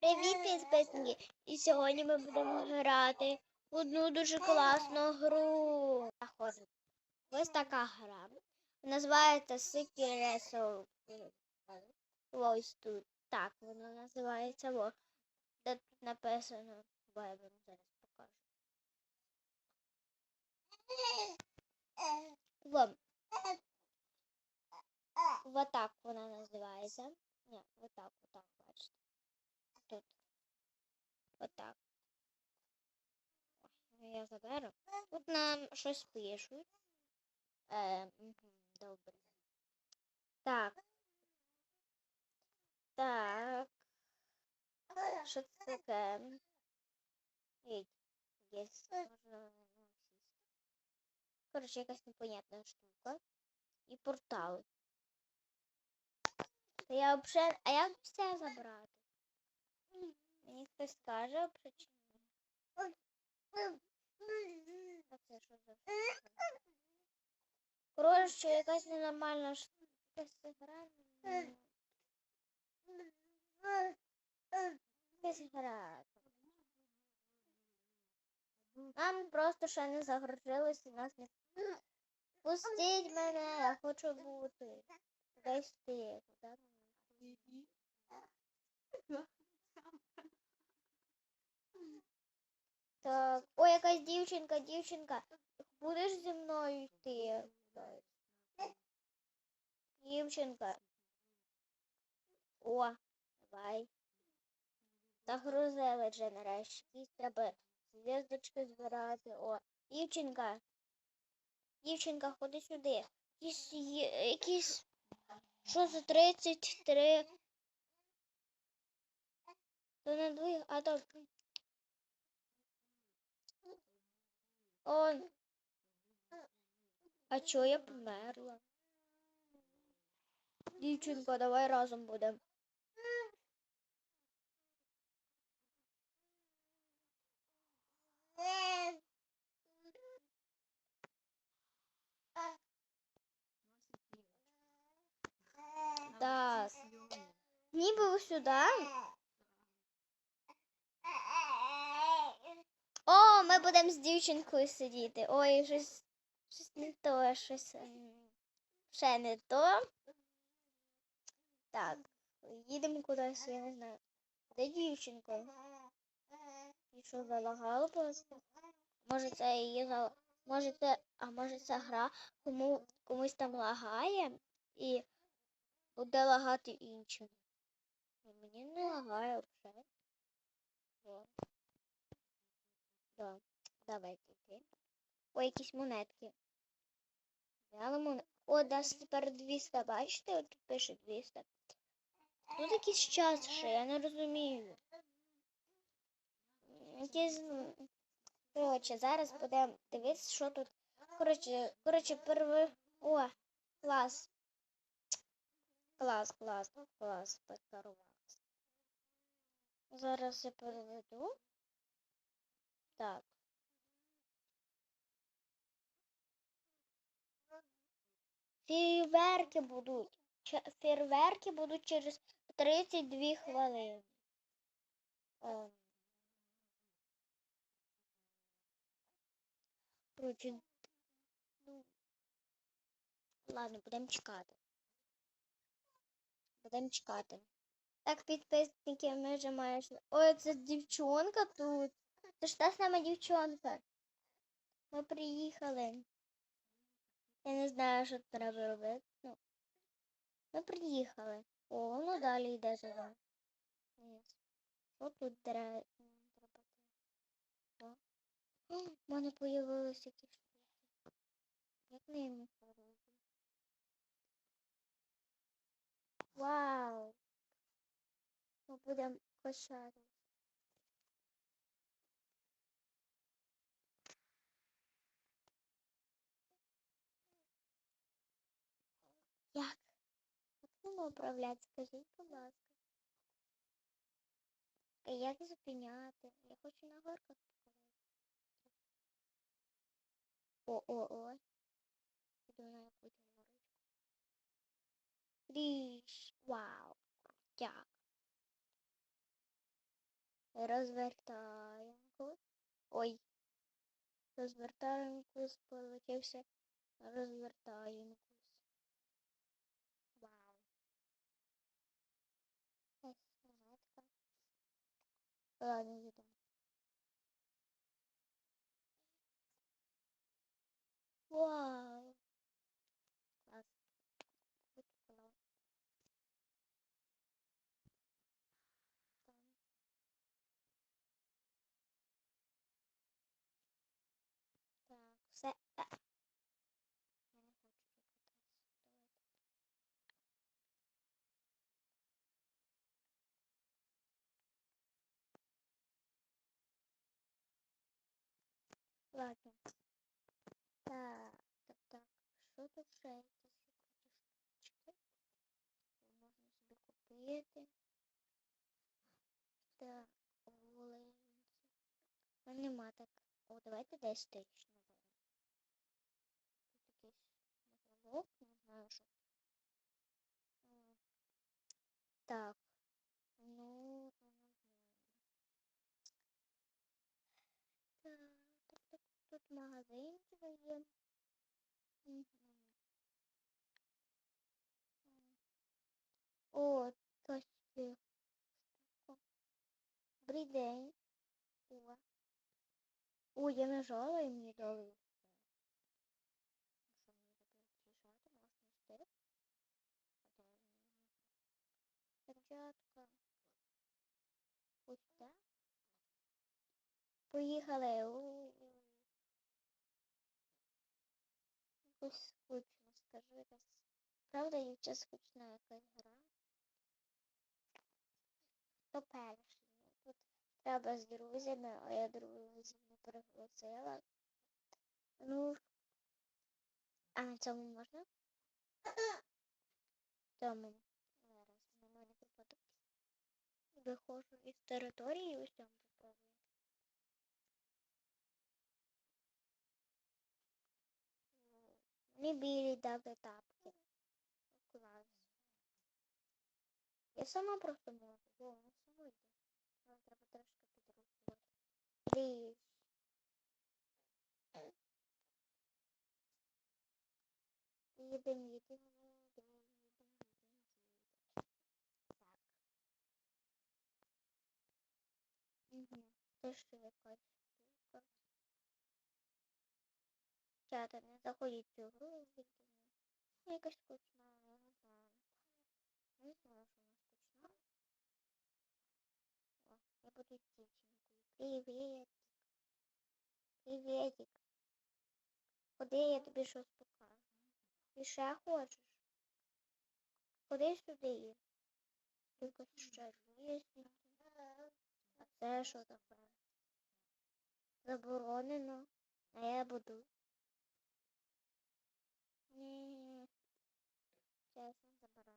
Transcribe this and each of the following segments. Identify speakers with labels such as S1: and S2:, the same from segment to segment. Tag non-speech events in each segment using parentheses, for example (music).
S1: Привіт, підписники! І сьогодні ми будемо грати в одну дуже класну гру. Ось така гра. Називається Wrestle. Ось тут. Так воно називається. Во. Де тут написано. Бо я вам зараз покажу. Во. Вот так вона називається. Ні, вот так, вот так, бачите. Тут. Вот так. Ой, Я заберу. Тут нам щось пишуть. Е, добре. Так. Так. Що це таке? Ей, є. Можна ну. Коротше, якась непонятна штука. І портали. Та я взагалі... А як все забрати? Мені хтось скаже причину. А це що якась ненормальна штука. Гра. Якась гра. Нам просто ще не загрузилось і нас не. Пустіть мене, я хочу бути. Десь ти. Так. Ой, якась дівчинка, дівчинка. Будеш зі мною йти? Дівчинка. О, давай. Загрузили вже нарешті. Якісь треба зв'язочки збирати. О, дівчинка. Дівчинка, ходи сюди. Якісь, якісь... Що за 33? То не двоє, а то... О, а чого я померла? Дівчинко, давай разом будемо. Так. Ніби сюди. Ми будемо з дівчинкою сидіти. Ой, щось, щось не то, щось ем, ще не то. Так, їдемо кудись, я не знаю. Де дівчинка? І що залагало просто? Може це її зал... Може це, а може це гра кому комусь там лагає і буде лагати іншим. Мені не лагає взагалі. О. Давайте йти. Ой, якісь монетки. Взяли монет... О, дасть тепер 200, бачите? От тут пише 200. Тут якийсь час ще, я не розумію. Якийсь... м, Коротше, зараз будемо дивитися, що тут. Коротше, коротше, перви... О, клас. Клас, клас, клас, подарувався. Зараз я переведу. Так. Фейерверки будуть. Фейерверки будуть через 32 хвилини. Ем. Коротше, ну, ладно, будемо чекати. Будемо чекати. Так, підписники, ми вже майже. Ой, це дівчонка тут. Це ж та сама дівчонка. Ми приїхали. Я не знаю, що треба робити. Ну, ми приїхали. О, ну далі йде нами. Що тут треба? У мене появилися якісь штуки. Як ними робити? Вау! Ми будемо кошати. Ними управляти? Скажіть, будь ласка. Як зупиняти? Я хочу на горках покататися. О, о, о. Іду на якусь горочку. Річ. Вау. Крутяк. Розвертаємо. Ой. Розвертаємо, получився розвертаємо. Вау. Ось монетка. Ладно, їдемо. Вау. Клас. Прикольно. Там. Так, все. А. Ладно. Так, так, так. Що тут ще якісь круті штучки? Можна собі купити. Так, оленці. Ну нема. О, давайте 10 тисяч наберемо. Тут якийсь не знаю що. Так. Ну, ну, не знаю. Так, так, так. Тут магазинчик є. О, штука. Добрий день. О. О, я нажала і мені дали. це. Що, мені тепер тішати можна йти? А де вони? Перчатка. Ось так. Поїхали. Якось скучно, скажи раз. Правда, дівча скучна якась гра? То перший. Тут треба з друзями, а я друзів не пригласила. Ну, а на цьому можна? Цьому. Зараз мене випадок. Виходжу із території ось там Мені білі дали тапки. Клас. Я сама просто можу. О, вона сама йде. Але треба трошки підрозувати. Пліж. Їдем, їдем, їдем, їдем, їдем, їдем. Так. Угу. Ще якась штука. Чата, не заходіть в гру. Ну, якась скучна, я не знаю. Не знаю, що вона скучна. О, я буду дівчинкою. Привіт. Привітик. Ходи, я тобі щось покажу. Ти ще хочеш? Ходи сюди. Тільки ще лісниця. А це що таке? Заборонено. А я буду. Ні. Чесно, заборонено.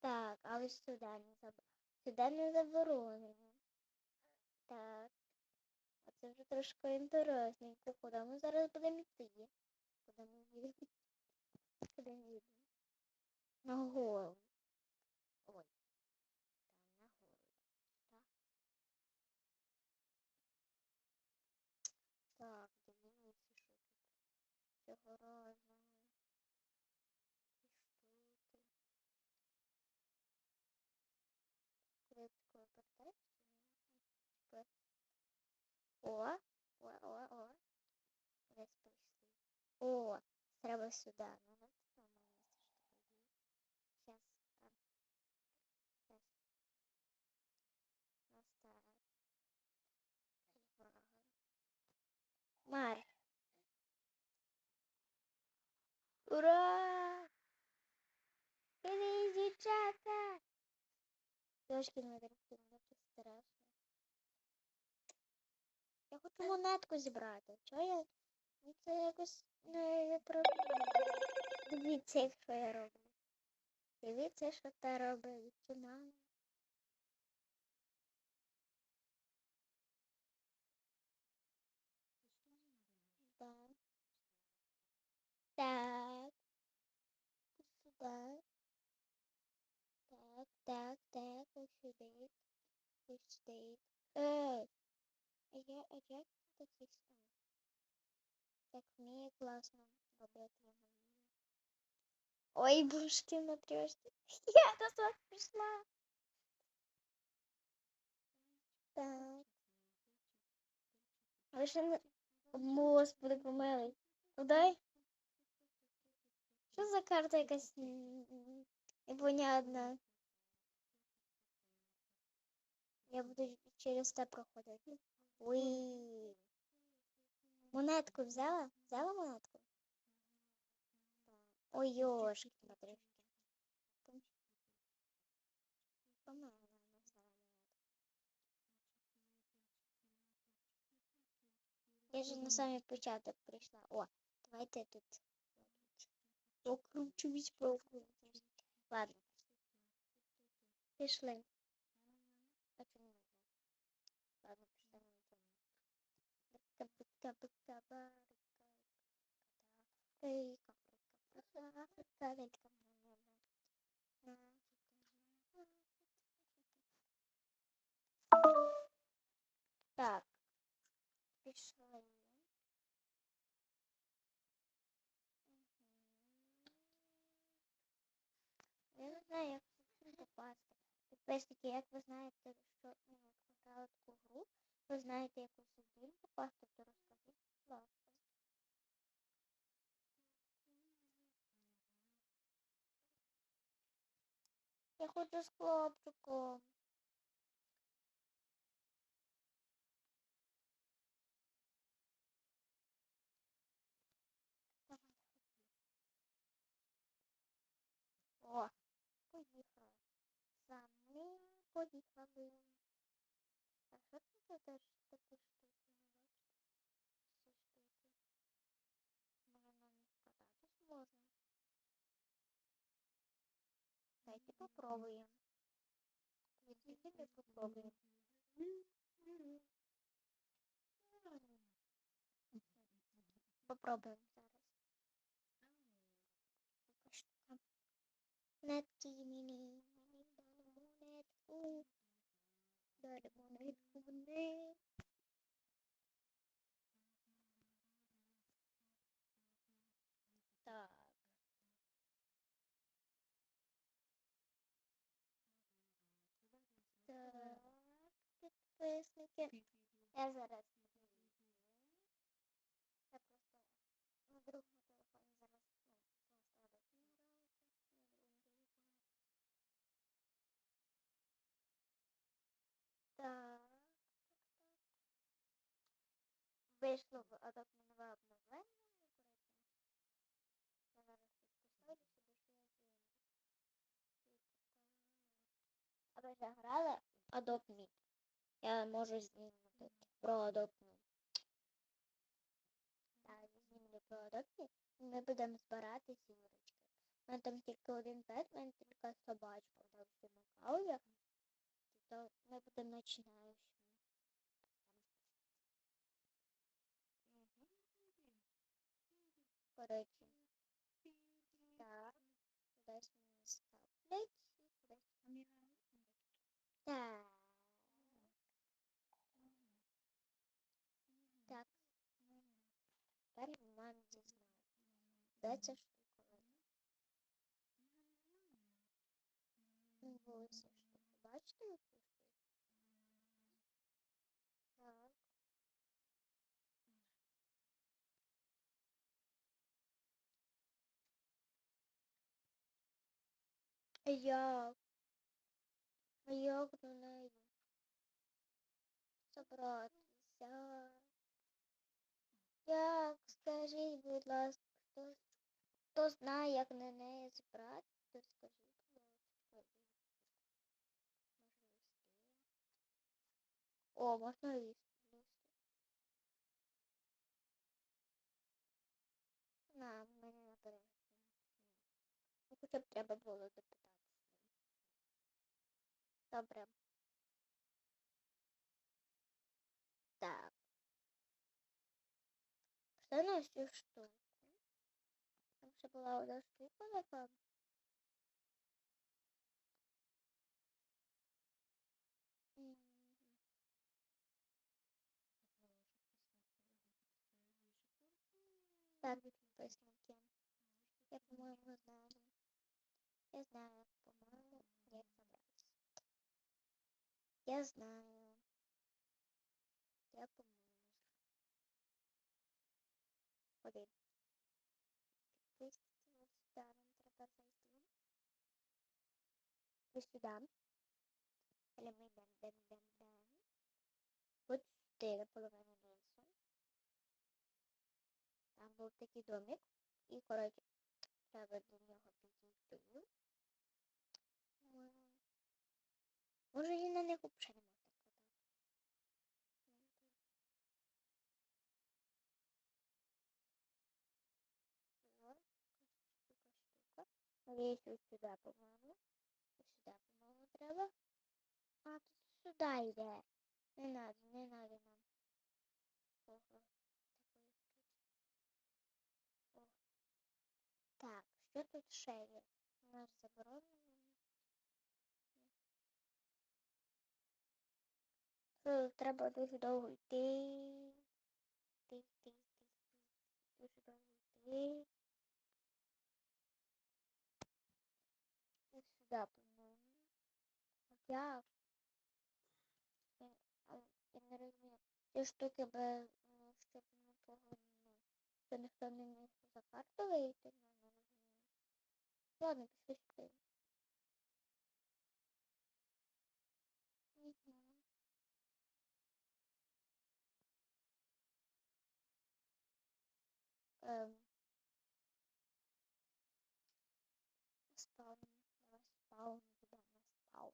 S1: Так, а ось сюди не заб... Сюди не заборонено. Так. А це вже трошки інтересненько. Куди ми зараз будемо йти? Куди ми їдемо? Куди ми їдемо? На гору. Ой. Там на гору. Так. Так, дивіться, що тут. Цього разу. Ці штуки. Куди таке повертається? Типа. О, о, о, о. Кудись прийшли. О, треба сюди. Ну, вот там місце, що. Сейчас. Сейчас. Настав. Мар. Ура! Іди, дівчата! Трошки не таке страшно. Хочу монетку зібрати. Чого я? Ну, Це якось не про. Дивіться, що я роблю. Дивіться, що та робить. Цунамі. Так. Так. Сюди. Так. так, так, ось сюди. Ось сюди. Ей! Я, як це такий став? Так вміє класно робити його. Ой, бушки на трьошці. Я до вас прийшла. Так. Ви ще не... Господи, помилуй. Куди? Що за карта якась непонятна? Я буду через те проходити. Уй. Монетку взяла? Взяла монетку? Ой, ёшки, вона взяла монетку. Я же на самий початок прийшла. О, давайте тут. Прокручусь, прокручусь. Ладно. Пішли. А чому не можна? Ладно, пішли на це. Бика, бика, барика, рика, рика, рика, рика, Так. Пішли. Я не знаю, як цим попасти. Підписники, як ви знаєте, що ну, от ви знаєте, як у Сибір попасти, то розкажіть, будь ласка. Я хочу з хлопчиком. О, поїхали. Самі поїхали. Що це за теж такі штуки? Не бачите? Штуки. Може на них кататись можна? Дайте попробуємо. Ми попробуємо. Попробуємо зараз. Така штука. Монетки мені, мені дали монетку. Дали монетку мені. Так. Так, підписники. Я зараз підійду. Я просто на другому телефоні зараз ну, просто адопт не граєте. Так, так, так. Вийшло в адопт нове обновлення, ну. Я зараз тут поставлю собі, що я зніму. А ви вже грали Adopt Me? Я можу знімати про Adopt Me. Так, знімлю про Adopt Me. Ми будемо збирати сімерочки. У мене там тільки один пет, у мене тільки собачка в цьому каулі. То ми будемо починаючими. Коротше. Так. Кудись мені ставлять. і кудись Так. Так. Тепер нам дізнати. Де ця? Ну, ось ця штука. Бачите? А Як? А як до неї? Забратися? Як? Скажіть, будь ласка, хто, хто знає, як на неї збрати, то скажіть. О, можна вісти. На, мене. Ну, Хоча б треба було запитати. Добре. Так. Пішли на цю штуку. Там ще була одна штука, напевно. Так, підписники. Я, по-моєму, знаю. Я знаю, по-моєму, як забрати. Я знаю. Я, знаю. Один. Підписники, ось сюди нам треба зайти. Ось сюди. Але ми йдемо, йдемо, йдемо, йдемо. От сюди, на лісу. Там був такий домик. І, коротше, треба до нього підійти. Може і на них взагалі не можна штука, штука. Надіюсь, ось сюди, по-моєму. Ось сюди, по-моєму, треба. А, тут сюди йде. Не надо, не надо нам. Ого. Так, що тут ще є? Нас Треба дуже довго йти. Йти, йти, йти. Дуже довго йти. Ось сюди, по-моєму. А Як? Я, я не розумію. Ці штуки без, ну, щоб не... Що ніхто не міг за карту вийти, ну, не розумію. Ладно, пішли сюди. Ем. Спаун. Давай спаун. Куда на спаун?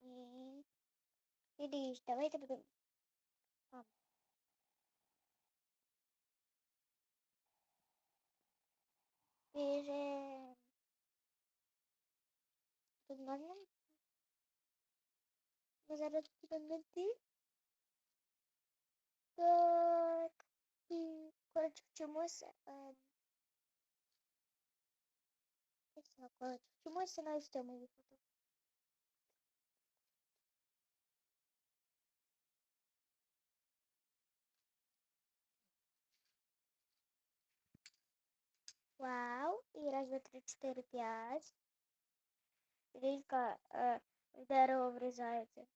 S1: І... Ідиш, давайте будемо... А. Біжим. Тут можна? Ми зараз будемо йти. Так. І, коротше, вчимося. Знаю, Коротше, вчимося на цьому їхати. Вау. І раз, два, три, чотири, п'ять. Рілька е, в дерево врізається.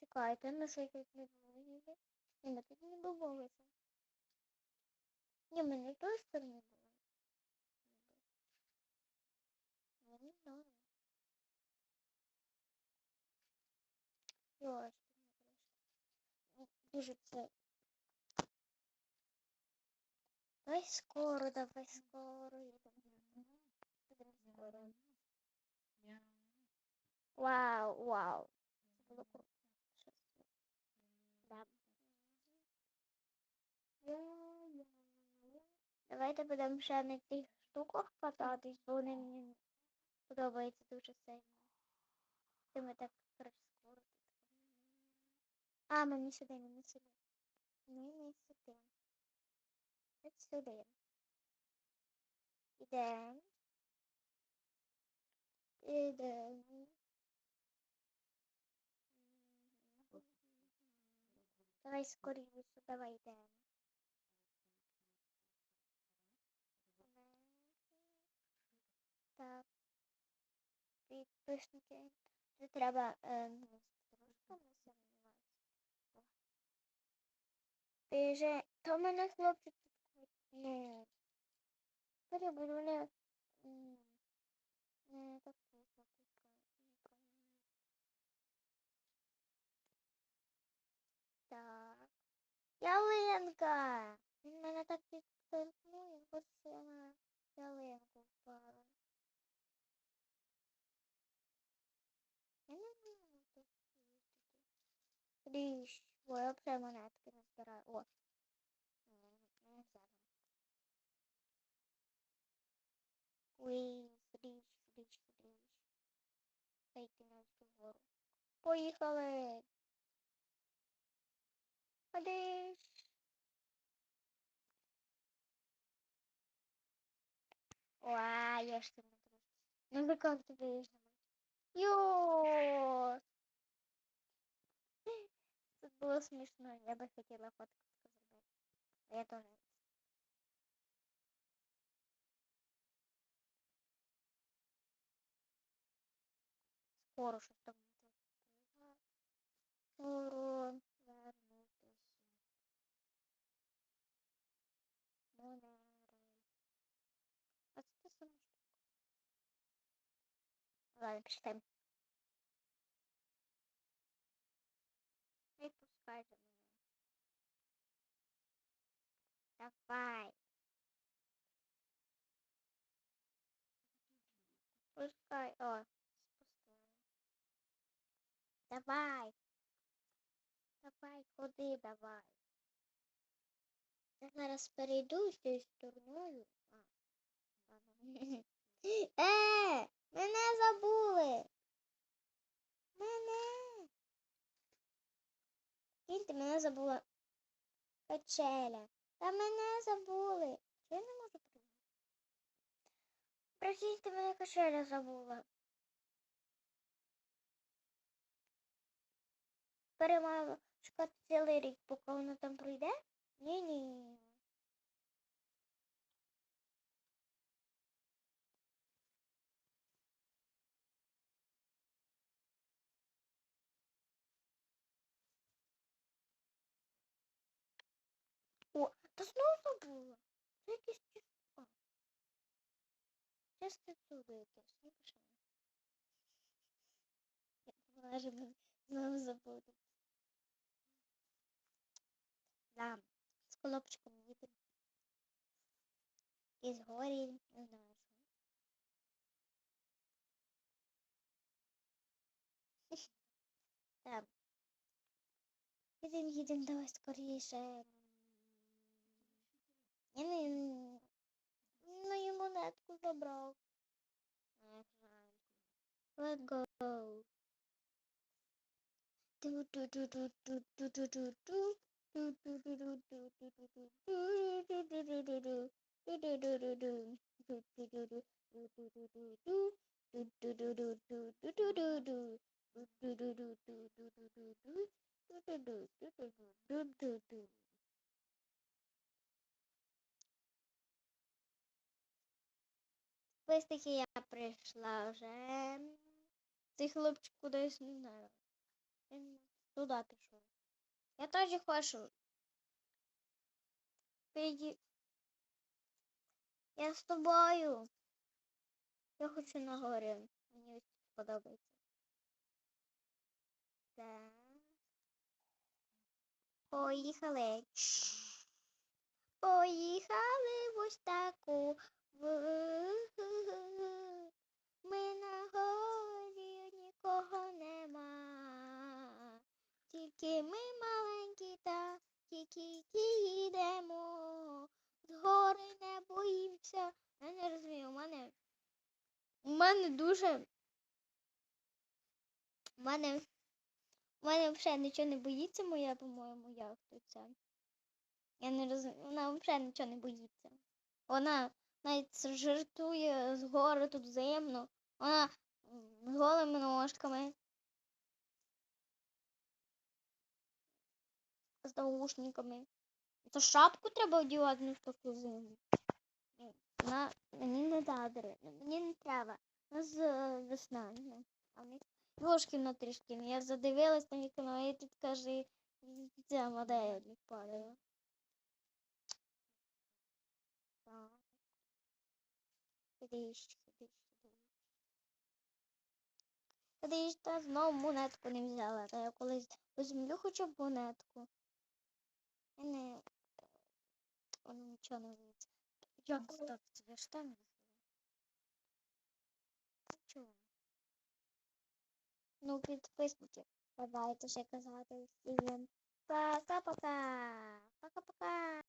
S1: Чекайте, ми що не були. Ні, ми тут не були. Ні, ми не з тої сторони були. Я не знаю. Йошки, ну, Дуже це. Давай скоро, давай скоро. їдемо. Їдемо скоро. Вау, вау. Це було круто. Давайте будемо ще на тих штуках кататись, бо вони мені подобаються дуже сильно. Це ми так прискоро тут. А, ми не сюди, ми не сюди. Не сюди. От сюди. Ідемо. Ідемо. Давай скоріше, давай йдемо. Так. Підписники. Тут треба е, трошки. Біже. То мене хлопчик тут. Ну. Перебуду не. Не такий хлопчик. Так. Ялинка. Він мене так підтолкнув, я хочу на ялинку впала. Я не знаю, тут їздити. Річ, бо я вже монетки не збираю. О. Не взяла. Квіз, річ, річ, річ. Зайти на цю гору. Поїхали. Ходиш. Уа, я ж тебе трошки. Ну ви как ты даешь Було смішно, я би хотіла фотку зробити. Я теж. Скоро щось там. Скоро вернутися. Монерей. А це сама штука. Ладно, почитаємо. Давай. Пускай. О, спустила. Давай. Давай, ходи, давай. Я зараз перейду з цією стороною. (laughs) Е, мене забули. Мене. Кіньте, мене забула качеля. Та мене забули. Я не можу прийти? Прикиньте, мене кошеля забула. Перемагала чекати цілий рік, поки вона там пройде? Ні-ні. Та знову забула. Це якесь число. Чисте чудо якесь, не пише. Я думала, що ми знову забуду. Да, з колобчиком їдемо. І з горі, не знаю. (laughs) Так. Їдем, їдем, давай скоріше. Я не... Ну, і монетку забрав. Як жаль. Let's go. Ось таки я прийшла вже. Цей хлопчик кудись не знаю. Він туди пішов. Я теж хочу. Піді. Я з тобою. Я хочу на горі. Мені ось подобається. Так. Поїхали. Поїхали в ось таку. Ми на горі нікого нема. Тільки ми маленькі та тільки їдемо. З гори не боїмося. Я не розумію, у мене. У мене дуже. У мене. У мене взагалі нічого не боїться моя, по-моєму, як то це. Я не розумію. Вона взагалі нічого не боїться. Вона навіть жартує з гори тут взаємно. Вона з голими ножками. З наушниками. То шапку треба одягати ну, в таку зиму. Ні, На, мені не дадри. Мені не треба. У нас е, весна. ну, А в внутрі шкільні. Я задивилась на вікно і тут каже, ця модель від Ходиш, ходиш. Ходиш, та знову монетку не взяла. Та я колись візьму хоча б монетку. Я не... Воно нічого не вдається. Як так? Це ж там Нічого. Ну, підписники. Давайте ще казати всім. Пока-пока. Пока-пока.